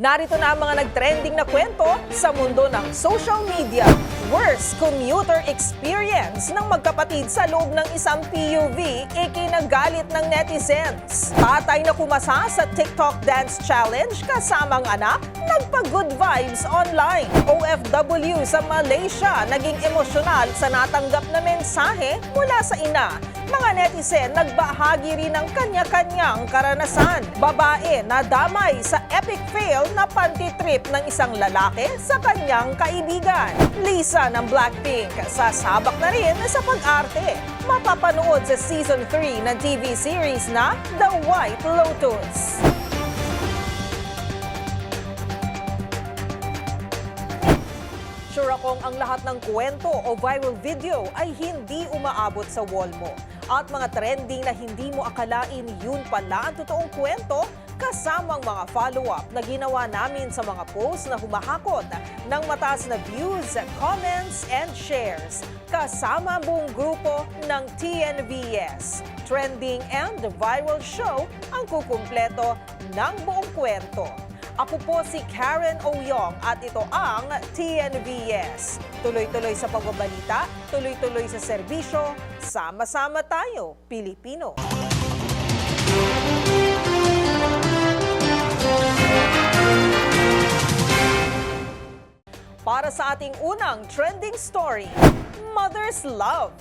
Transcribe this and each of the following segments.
Narito na ang mga nagtrending na kwento sa mundo ng social media. Worst commuter experience ng magkapatid sa loob ng isang PUV ikinagalit ng netizens. Tatay na kumasa sa TikTok Dance Challenge kasamang anak, nagpa-good vibes online. OFW sa Malaysia naging emosyonal sa natanggap na mensahe mula sa ina mga netizen nagbahagi rin ng kanya-kanyang karanasan. Babae na damay sa epic fail na pantitrip ng isang lalaki sa kanyang kaibigan. Lisa ng Blackpink sasabak na rin sa pag-arte. Mapapanood sa season 3 ng TV series na The White Lotus. Sure akong ang lahat ng kwento o viral video ay hindi umaabot sa wall mo. At mga trending na hindi mo akalain yun pala ang totoong kwento kasamang mga follow-up na ginawa namin sa mga posts na humahakot ng mataas na views, comments, and shares. Kasama buong grupo ng TNVS. Trending and Viral Show ang kukumpleto ng buong kwento. Ako po si Karen Oyong at ito ang TNVS. Tuloy-tuloy sa pagbabalita, tuloy-tuloy sa serbisyo, sama-sama tayo, Pilipino. Para sa ating unang trending story, Mother's Love.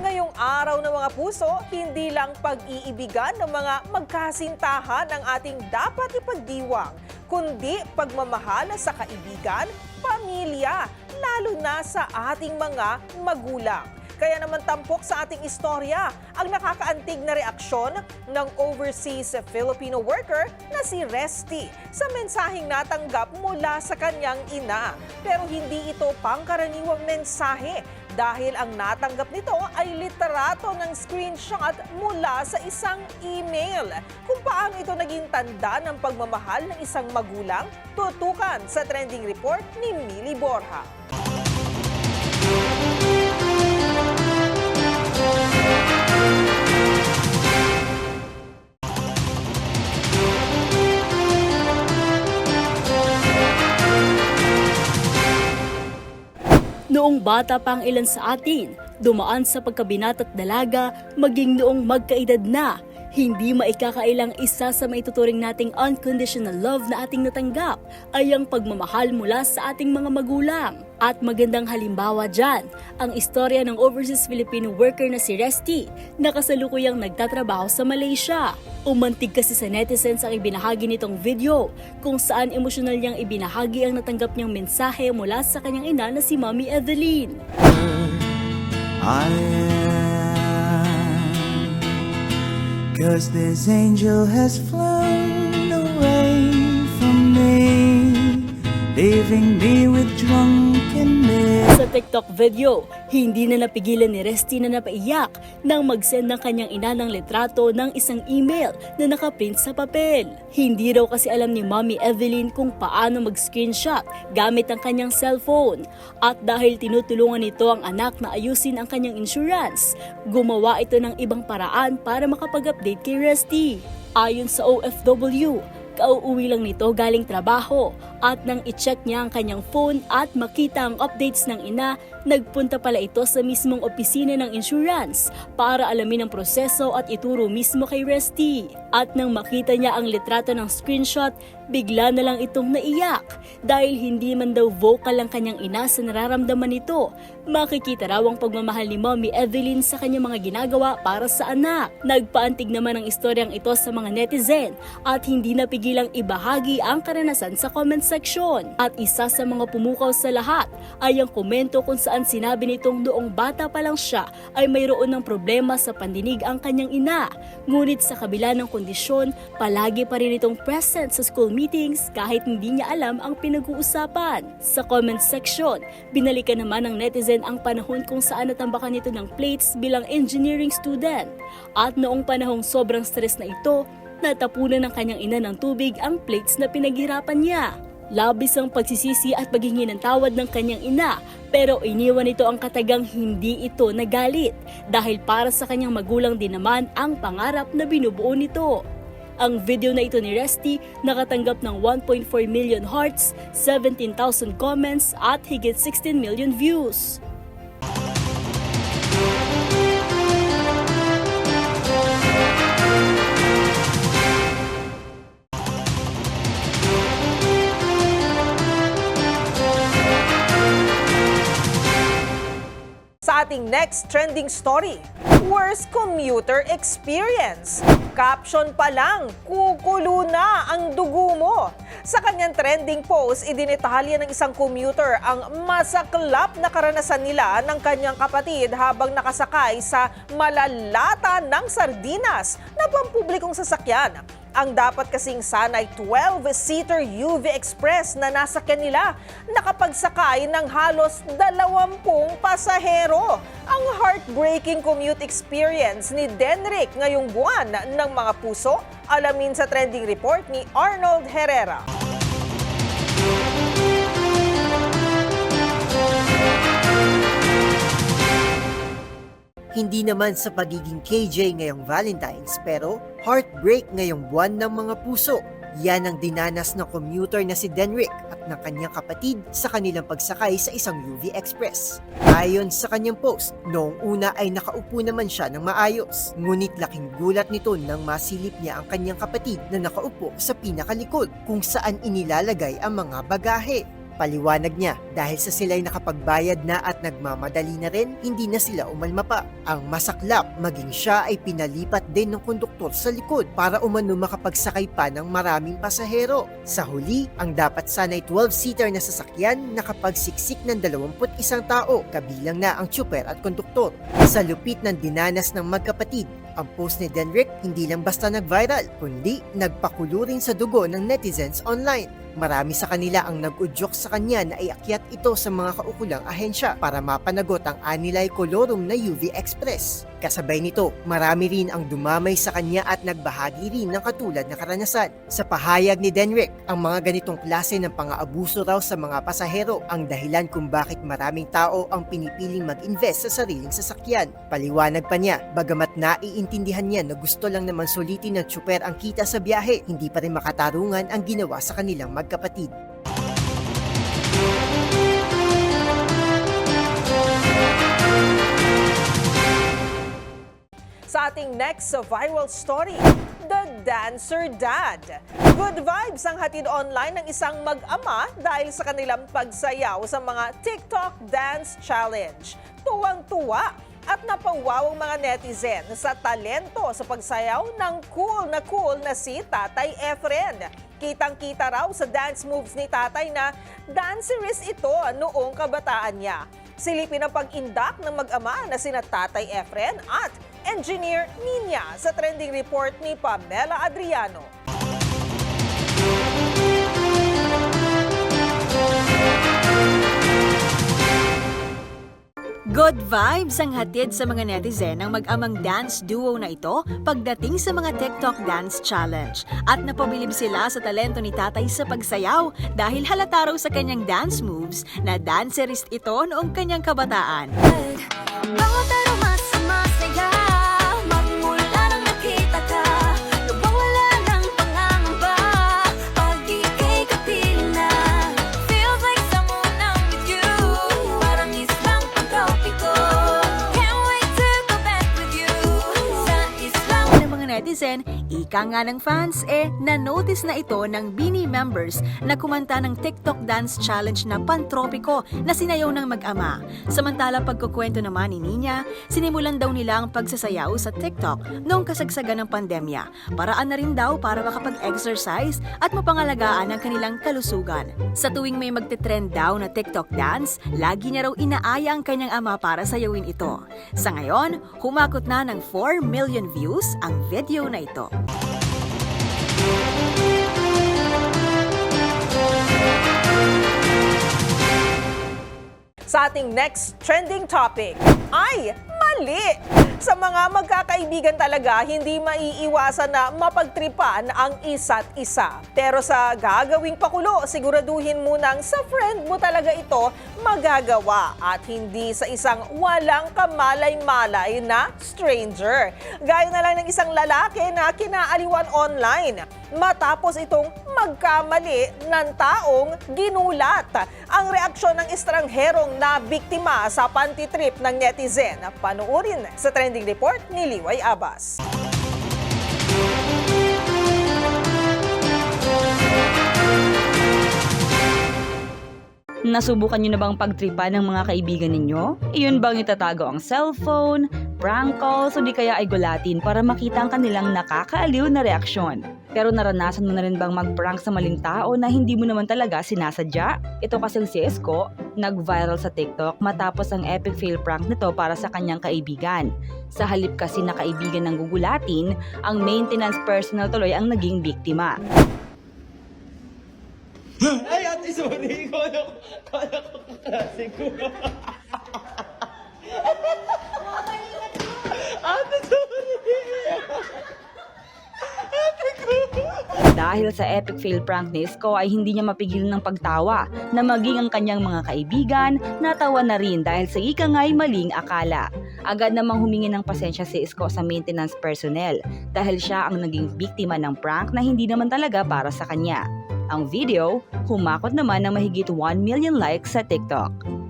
Ngayong araw ng mga puso, hindi lang pag-iibigan ng mga magkasintahan ang ating dapat ipagdiwang, kundi pagmamahal sa kaibigan, pamilya, lalo na sa ating mga magulang. Kaya naman tampok sa ating istorya ang nakakaantig na reaksyon ng overseas Filipino worker na si Resty sa mensaheng natanggap mula sa kanyang ina. Pero hindi ito pangkaraniwang mensahe dahil ang natanggap nito ay literato ng screenshot mula sa isang email. Kung paano ito naging tanda ng pagmamahal ng isang magulang, tutukan sa trending report ni Mili Borja. Noong bata pa ang ilan sa atin, dumaan sa pagkabinat at dalaga, maging noong magkaedad na, hindi maikakailang isa sa maituturing nating unconditional love na ating natanggap ay ang pagmamahal mula sa ating mga magulang. At magandang halimbawa dyan, ang istorya ng overseas Filipino worker na si Resty na kasalukuyang nagtatrabaho sa Malaysia. Umantig kasi sa netizens ang ibinahagi nitong video kung saan emosyonal niyang ibinahagi ang natanggap niyang mensahe mula sa kanyang ina na si Mommy Evelyn. I am. Cause this angel has flown away from me, leaving me with drunkenness. Sa TikTok video, hindi na napigilan ni Resty na napaiyak nang mag-send ng kanyang ina ng litrato ng isang email na nakaprint sa papel. Hindi raw kasi alam ni Mommy Evelyn kung paano mag-screenshot gamit ang kanyang cellphone. At dahil tinutulungan nito ang anak na ayusin ang kanyang insurance, gumawa ito ng ibang paraan para makapag-update kay Resty. Ayon sa OFW, Kauuwi lang nito galing trabaho at nang i-check niya ang kanyang phone at makita ang updates ng ina, nagpunta pala ito sa mismong opisina ng insurance para alamin ang proseso at ituro mismo kay Resty. At nang makita niya ang litrato ng screenshot, bigla na lang itong naiyak dahil hindi man daw vocal ang kanyang ina sa nararamdaman nito. Makikita raw ang pagmamahal ni Mommy Evelyn sa kanyang mga ginagawa para sa anak. Nagpaantig naman ang istoryang ito sa mga netizen at hindi napigilang ibahagi ang karanasan sa comment section. At isa sa mga pumukaw sa lahat ay ang komento kung saan sinabi nitong noong bata pa lang siya ay mayroon ng problema sa pandinig ang kanyang ina. Ngunit sa kabila ng kondisyon, palagi pa rin itong present sa school meetings kahit hindi niya alam ang pinag-uusapan. Sa comment section, binalikan naman ng netizen ang panahon kung saan natambakan nito ng plates bilang engineering student. At noong panahong sobrang stress na ito, natapunan ng kanyang ina ng tubig ang plates na pinaghirapan niya. Labis ang pagsisisi at paghingi ng tawad ng kanyang ina pero iniwan nito ang katagang hindi ito nagalit dahil para sa kanyang magulang din naman ang pangarap na binubuo nito. Ang video na ito ni Resty nakatanggap ng 1.4 million hearts, 17,000 comments at higit 16 million views. Sa ating next trending story, worst commuter experience. Caption pa lang, kukulo na ang dugo mo. Sa kanyang trending post, idinitalya ng isang commuter ang masaklap na karanasan nila ng kanyang kapatid habang nakasakay sa malalata ng sardinas na pampublikong sasakyan. Ang dapat kasing sanay 12-seater UV Express na nasakyan nila nakapagsakay ng halos 20 pasahero. Ang heartbreaking commute experience ni Denrick ngayong buwan ng mga puso, alamin sa trending report ni Arnold Herrera. Hindi naman sa pagiging KJ ngayong Valentine's pero heartbreak ngayong buwan ng mga puso. Yan ang dinanas ng commuter na si Denrick at ng kanyang kapatid sa kanilang pagsakay sa isang UV Express. Ayon sa kanyang post, noong una ay nakaupo naman siya ng maayos. Ngunit laking gulat nito nang masilip niya ang kanyang kapatid na nakaupo sa pinakalikod kung saan inilalagay ang mga bagahe. Paliwanag niya, dahil sa sila'y nakapagbayad na at nagmamadali na rin, hindi na sila umalma pa. Ang masaklap, maging siya ay pinalipat din ng konduktor sa likod para umano makapagsakay pa ng maraming pasahero. Sa huli, ang dapat sana'y 12-seater na sasakyan nakapagsiksik ng 21 tao, kabilang na ang tsuper at konduktor. Sa lupit ng dinanas ng magkapatid, ang post ni Denrick hindi lang basta nag-viral, kundi nagpakulo rin sa dugo ng netizens online. Marami sa kanila ang nag-udyok sa kanya na iakyat ito sa mga kaukulang ahensya para mapanagot ang Anilay Colorum na UV Express. Kasabay nito, marami rin ang dumamay sa kanya at nagbahagi rin ng katulad na karanasan. Sa pahayag ni Denrick, ang mga ganitong klase ng pang-aabuso raw sa mga pasahero ang dahilan kung bakit maraming tao ang pinipiling mag-invest sa sariling sasakyan. Paliwanag pa niya, bagamat naiintindihan niya na gusto lang naman sulitin ng tsuper ang kita sa biyahe, hindi pa rin makatarungan ang ginawa sa kanilang magkapatid. Sa ating next viral story, The Dancer Dad. Good vibes ang hatid online ng isang mag-ama dahil sa kanilang pagsayaw sa mga TikTok Dance Challenge. Tuwang-tuwa at napawawang mga netizen sa talento sa pagsayaw ng cool na cool na si Tatay Efren. Kitang-kita raw sa dance moves ni Tatay na dancerist ito noong kabataan niya. Silipin ang pag-indak ng mag-ama na sina Tatay Efren at Engineer Ninya sa trending report ni Pamela Adriano. Good vibes ang hatid sa mga netizen ng mag-amang dance duo na ito pagdating sa mga TikTok Dance Challenge. At napabilib sila sa talento ni tatay sa pagsayaw dahil halata raw sa kanyang dance moves na dancerist ito noong kanyang kabataan. Bawat ika nga ng fans eh, na-notice na ito ng Bini members na kumanta ng TikTok Dance Challenge na pantropiko na sinayaw ng mag-ama. Samantala pagkukwento naman ni Nina, sinimulan daw nila ang pagsasayaw sa TikTok noong kasagsagan ng pandemya. Paraan na rin daw para makapag-exercise at mapangalagaan ang kanilang kalusugan. Sa tuwing may magte-trend daw na TikTok dance, lagi niya raw inaaya ang kanyang ama para sayawin ito. Sa ngayon, humakot na ng 4 million views ang video na ito. Sa ating next trending topic. Ay mali. Sa mga magkakaibigan talaga, hindi maiiwasan na mapagtripan ang isa't isa. Pero sa gagawing pakulo, siguraduhin munang sa friend mo talaga ito magagawa at hindi sa isang walang kamalay-malay na stranger. Gaya na lang ng isang lalaki na kinaaliwan online matapos itong magkamali ng taong ginulat. Ang reaksyon ng estrangherong na biktima sa pantitrip ng netizen. Panuorin sa trending report ni Liway Abbas. Nasubukan nyo na bang pagtripan ng mga kaibigan ninyo? Iyon bang itatago ang cellphone, prank calls, o di kaya ay gulatin para makita ang kanilang nakakaaliw na reaksyon? Pero naranasan mo na rin bang mag-prank sa maling tao na hindi mo naman talaga sinasadya? Ito kasing si Esko, nag-viral sa TikTok matapos ang epic fail prank nito para sa kanyang kaibigan. Sa halip kasi na kaibigan ng gugulatin, ang maintenance personnel tuloy ang naging biktima. Ay, ate, sorry. Kala ko, kala ko kaklase ko. ate, sorry. Ate ko. Dahil sa epic fail prank ni Isko ay hindi niya mapigilan ng pagtawa na maging ang kanyang mga kaibigan natawa na rin dahil sa ika nga'y maling akala. Agad namang humingi ng pasensya si Isko sa maintenance personnel dahil siya ang naging biktima ng prank na hindi naman talaga para sa kanya. Ang video, humakot naman ng mahigit 1 million likes sa TikTok.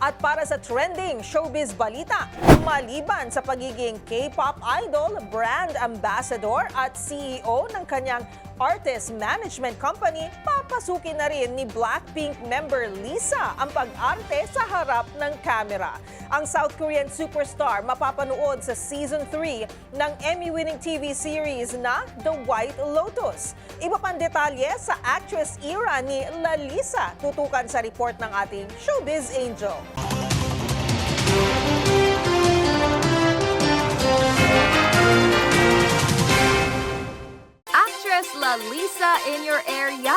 At para sa trending showbiz balita, maliban sa pagiging K-pop idol, brand ambassador at CEO ng kanyang artist management company, papasukin na rin ni Blackpink member Lisa ang pag-arte sa harap ng kamera. Ang South Korean superstar mapapanood sa season 3 ng Emmy-winning TV series na The White Lotus. Iba pang detalye sa actress era ni Lalisa tutukan sa report ng ating showbiz angel. Lisa in your area.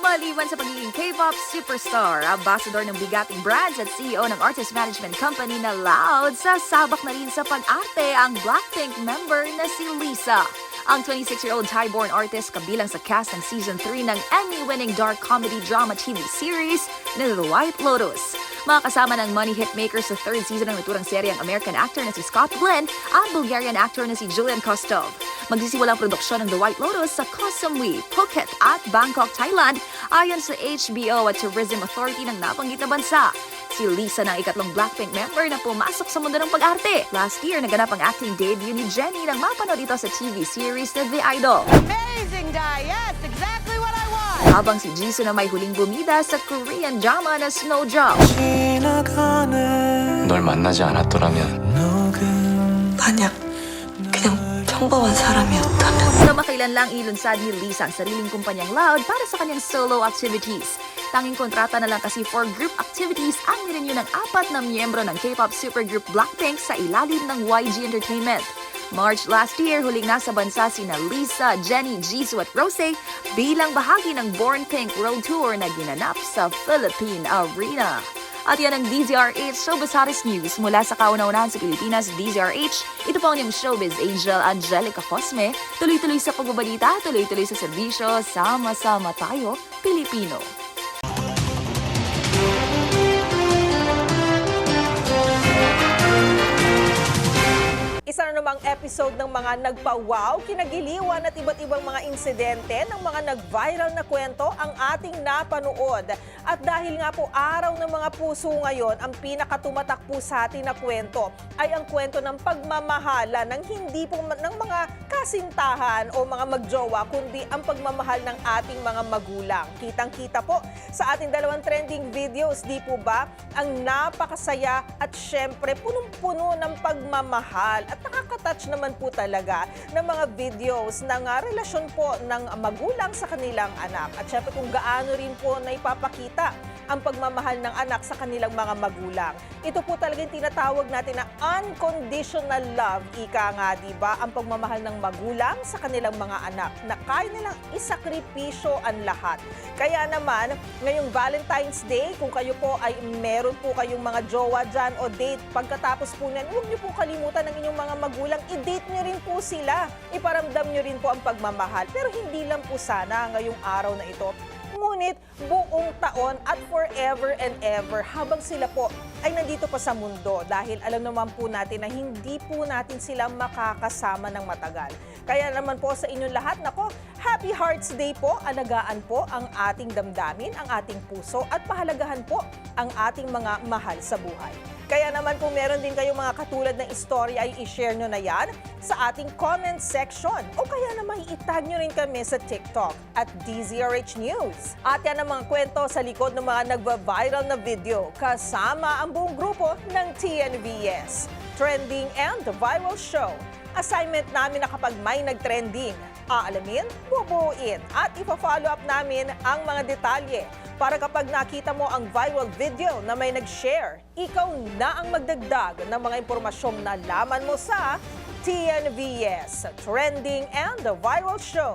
Maliban sa pagiging K-pop superstar, ambassador ng bigating brands at CEO ng artist management company na Loud, sasabak na rin sa pag-arte ang Blackpink member na si Lisa. Ang 26-year-old Thai-born artist kabilang sa cast ng season 3 ng Emmy-winning dark comedy drama TV series na The White Lotus. Mga kasama ng money hitmaker sa third season ng naturang serye ang American actor na si Scott Glenn at Bulgarian actor na si Julian Kostov. Magsisiwala ang produksyon ng The White Lotus sa Koh Samui, Phuket at Bangkok, Thailand ayon sa HBO at Tourism Authority ng nabanggit na bansa. Si Lisa na ikatlong Blackpink member na pumasok sa mundo ng pag-arte. Last year, naganap ang acting debut ni Jennie nang mapanood ito sa TV series na The Idol. Amazing, Di! Yes, exactly! Habang si Jisoo na may huling bumida sa Korean drama na Snow Job. 지나가는 널 만나지 않았더라면 녹음 만약 그냥 평범한 사람이었다면 Kamakailan lang ilunsad ni Lisa ang sariling kumpanyang Loud para sa kanyang solo activities. Tanging kontrata na lang kasi for group activities ang nirenew ng apat na miyembro ng K-pop supergroup Blackpink sa ilalim ng YG Entertainment. March last year, huling nasa bansa sina Lisa, Jennie, Jisoo at Rosé bilang bahagi ng Born Pink Road Tour na ginanap sa Philippine Arena. At yan ang DZRH Showbiz Hottest News mula sa kauna-unahan sa Pilipinas, DZRH. Ito po ang inyong showbiz angel, Angelica Cosme. Tuloy-tuloy sa pagbabalita, tuloy-tuloy sa serbisyo, sama-sama tayo, Pilipino. Isa na namang episode ng mga nagpa-wow, kinagiliwan at iba't ibang mga insidente ng mga nag-viral na kwento ang ating napanood. At dahil nga po araw ng mga puso ngayon, ang pinakatumatak po sa atin na kwento ay ang kwento ng pagmamahala ng hindi po ng mga kasintahan o mga magjowa, kundi ang pagmamahal ng ating mga magulang. Kitang-kita po sa ating dalawang trending videos, di po ba? Ang napakasaya at syempre punong-puno ng pagmamahal at nakaka-touch naman po talaga ng mga videos ng ah, relasyon po ng magulang sa kanilang anak. At syempre kung gaano rin po na ipapakita ang pagmamahal ng anak sa kanilang mga magulang. Ito po talagang tinatawag natin na unconditional love. Ika nga, di ba? Ang pagmamahal ng magulang sa kanilang mga anak na kaya nilang isakripisyo ang lahat. Kaya naman, ngayong Valentine's Day, kung kayo po ay meron po kayong mga jowa dyan o date, pagkatapos po niyan, huwag niyo po kalimutan ng inyong mga magulang, i-date niyo rin po sila. Iparamdam niyo rin po ang pagmamahal. Pero hindi lang po sana ngayong araw na ito. Ngunit buong taon at forever and ever habang sila po ay nandito pa sa mundo dahil alam naman po natin na hindi po natin sila makakasama ng matagal. Kaya naman po sa inyong lahat, nako, Happy Hearts Day po, alagaan po ang ating damdamin, ang ating puso at pahalagahan po ang ating mga mahal sa buhay. Kaya naman kung meron din kayong mga katulad ng istorya ay i-share nyo na yan sa ating comment section o kaya naman itag nyo rin kami sa TikTok at DZRH News. At yan ang mga kwento sa likod ng mga nagva-viral na video kasama ang buong grupo ng TNVS. Trending and Viral Show. Assignment namin na kapag may nag-trending, aalamin, bubuuin at ipa-follow up namin ang mga detalye para kapag nakita mo ang viral video na may nag-share, ikaw na ang magdagdag ng mga impormasyong nalaman mo sa TNVS, Trending and the Viral Show.